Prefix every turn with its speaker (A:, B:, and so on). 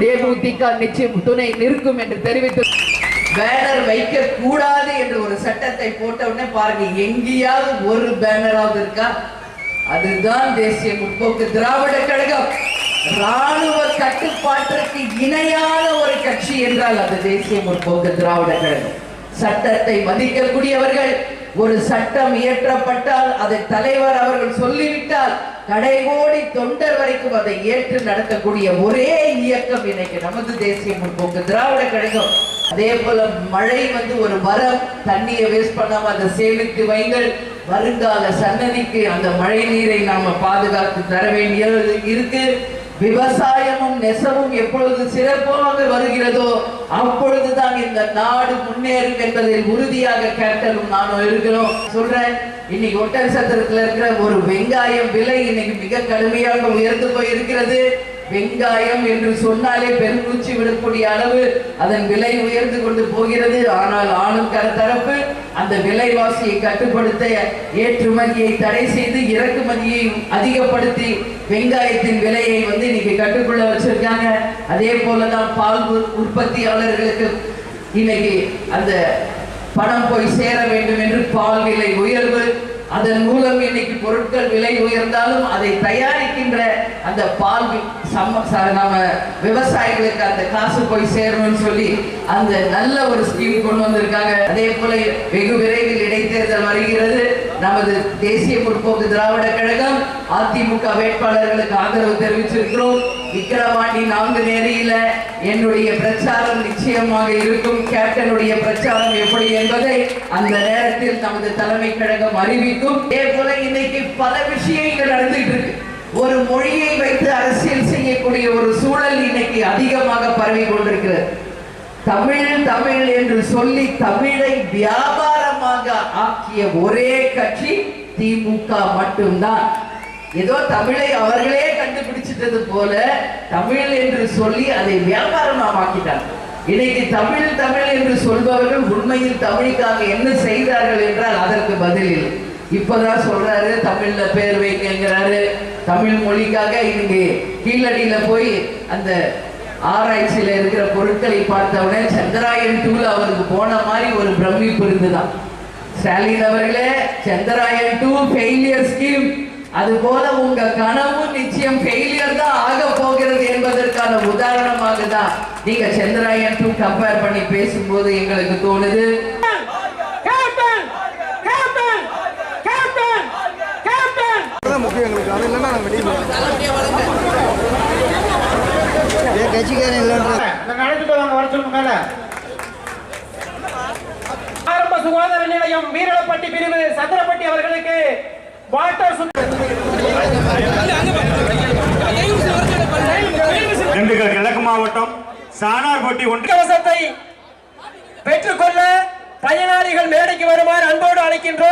A: தேமுதிக நிச்சயம் துணை நிற்கும் என்று தெரிவித்து பேனர் வைக்க கூடாது என்று ஒரு சட்டத்தை போட்ட உடனே பாருங்க எங்கேயாவது ஒரு பேனராவது இருக்கா? அதுதான் தேசிய முற்போக்கு திராவிட கழகம். ராணுவ கட்டுப்பாட்டிற்கு இணையான ஒரு கட்சி என்றால் அது தேசிய முற்போக்கு திராவிட கழகம். சட்டத்தை மதிக்கக்கூடியவர்கள். ஒரு சட்டம் இயற்றப்பட்டால் அதை தலைவர் அவர்கள் சொல்லிவிட்டால் கடைகோடி தொண்டர் வரைக்கும் அதை ஏற்று நடத்தக்கூடிய ஒரே இயக்கம் இன்னைக்கு நமது தேசிய முற்போக்கு திராவிட கழகம். அதே போல மழை வந்து ஒரு வரம் தண்ணியை வேஸ்ட் பண்ணாம அதை சேமித்து வைங்கள். வருங்கால சன்னதிக்கு அந்த மழை நீரை நாம பாதுகாத்து தர வேண்டியது இருக்கு. விவசாயமும் நெசவும் எப்பொழுது சிறப்பாக வருகிறதோ அப்பொழுதுதான் இந்த நாடு முன்னேறும் என்பதில் உறுதியாக கேட்டலும் நானும் இருக்கிறோம். சொல்றேன் இன்னைக்கு ஒட்டக சத்திரத்தில் இருக்கிற ஒரு வெங்காயம் விலை இன்னைக்கு மிக கடுமையாக உயர்ந்து போயிருக்கிறது. வெங்காயம் என்று சொன்னாலே பெருமூச்சு விடக்கூடிய அளவு அதன் விலை உயர்ந்து கொண்டு போகிறது. ஆனால் ஆளும் தரப்பு அந்த விலைவாசியை கட்டுப்படுத்த ஏற்றுமதியை தடை செய்து இறக்குமதியை அதிகப்படுத்தி வெங்காயத்தின் விலையை வந்து இன்னைக்கு கட்டுக்குள்ள வச்சிருக்காங்க. அதே போலதான் பால் உற்பத்தியாளர்களுக்கு இன்னைக்கு அந்த பணம் போய் சேர வேண்டும் என்று பால் விலை உயர்வு அதன் மூலம் இன்னைக்கு பொருட்கள் விலை உயர்ந்தாலும் அதை தயாரிக்கின்ற அந்த பால் சம்ம ச- நம்ம விவசாயிகளுக்கு அந்த காசு போய் சேரணும்னு சொல்லி அந்த நல்ல ஒரு ஸ்கீம் கொண்டு வந்திருக்காங்க. அதே போல வெகு விரைவில் இடைத்தேர்தல் வருகிறது. நமது தேசிய முற்போக்கு திராவிட கழகம் அதிமுக வேட்பாளர்களுக்கு ஆதரவு தெரிவிச்சிருக்கிறோம். விக்கிரவாண்டி நான்கு நேரியில என்னுடைய பிரச்சாரம் நிச்சயமாக இருக்கும். கேப்டனுடைய பிரச்சாரம் எப்படி என்பதை அந்த நேரத்தில் நமது தலைமை கழகம் அறிவிக்கும். அதே போல இன்னைக்கு பல விஷயங்கள் நடந்துட்டு இருக்கு. ஒரு மொழியை வைத்து அரசியல் செய்யக்கூடிய ஒரு சூழல் இன்னைக்கு அதிகமாக பரவி கொண்டிருக்கிறது. தமிழ் தமிழ் என்று சொல்லி தமிழை வியாபாரமாக ஆக்கிய ஒரே கட்சி திமுக மட்டும்தான். ஏதோ தமிழை அவர்களே கண்டுபிடிச்சிட்டது போல தமிழ் என்று சொல்லி அதை வியாபாரமாக ஆக்கிட்டாங்க இன்னைக்கு தமிழ் தமிழ் என்று சொல்பவர்கள் உண்மையில் தமிழுக்காக என்ன செய்தார்கள் என்றால் அதற்கு பதில் இல்லை. இப்பதான் சொல்றாரு தமிழ்ல பேர் வைக்கிறாரு தமிழ் மொழிக்காக இங்கு கீழடியில போய் அந்த ஆராய்ச்சியில இருக்கிற பொருட்களை பார்த்தவுடனே சந்திராயன் டூல அவருக்கு போன மாதிரி ஒரு பிரமிப்பு இருந்துதான். ஸ்டாலின் அவர்களே சந்திராயன் டூ ஃபெயிலியர் ஸ்கீம். அது போல உங்க கனவும் நிச்சயம் ஃபெயிலியர் தான் ஆக போகிறது என்பதற்கான உதாரணமாக தான் நீங்க சந்திராயன் டூ கம்பேர் பண்ணி பேசும்போது எங்களுக்கு தோணுது.
B: கேப்டன் கேப்டன் கேப்டன் கேப்டன்
C: தான் முக்கியம் எங்களுக்கு. அது இல்லைன்னா நாங்கள் வெளியே ஏன் கட்சிக்காரன் இல்லைன்ற
B: இந்த அழைச்சிட்டு வாங்க வர சொல்லுங்க மேல. ஆரம்ப சுகாதார நிலையம் வீரலப்பட்டி பிரிவு சத்திரப்பட்டி அவர்களுக்கு வாட்டர் சுத்த
D: திண்டுக்கல் கிழக்கு மாவட்டம் சானார்பட்டி
B: ஒன்றியவசத்தை பெற்றுக்கொள்ள பயனாளிகள் மேடைக்கு வருமாறு அன்போடு அழைக்கின்றோம்.